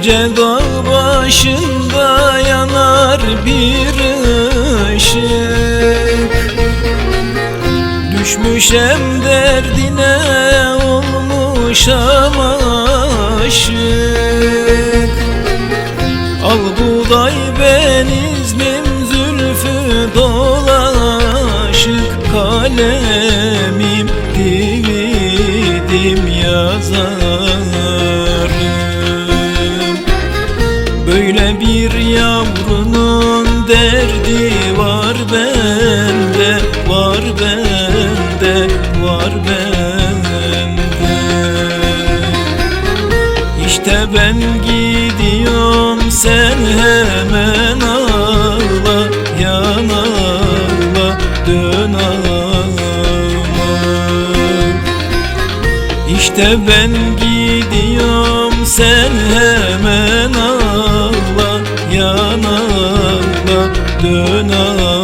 Yüce dağ başında yanar bir ışık. Düşmüşem derdine olmuşam aşık bende Var bende, var bende. İşte ben gidiyorum sen hemen ağla Yan ağla dön ağlama İşte ben gidiyorum sen hemen ağla Yan ağla dön ağlama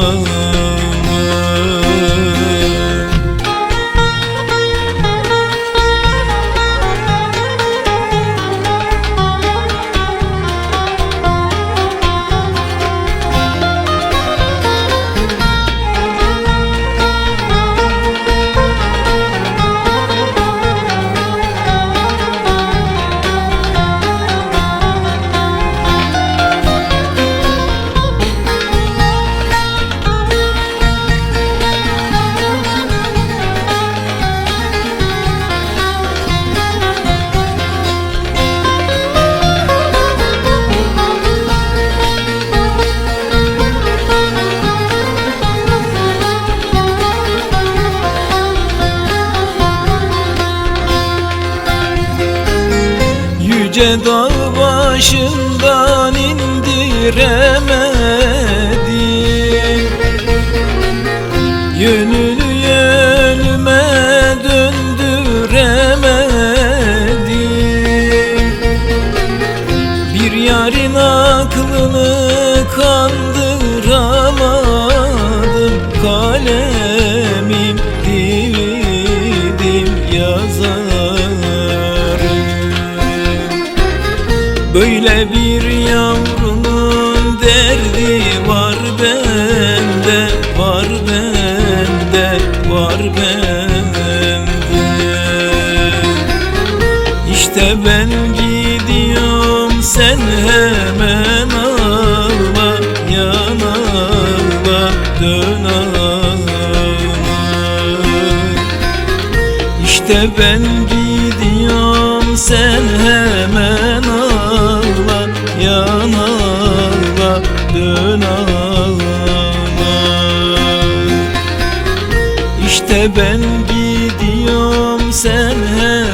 Yüce dağ başından indiremedim Böyle bir yavrunun derdi var bende Var bende, var bende. İşte ben gidiyorum sen hemen ağla Yan ağla, dön ağlama İşte ben gidiyorum sen hemen İşte ben gidiyorum sen hemen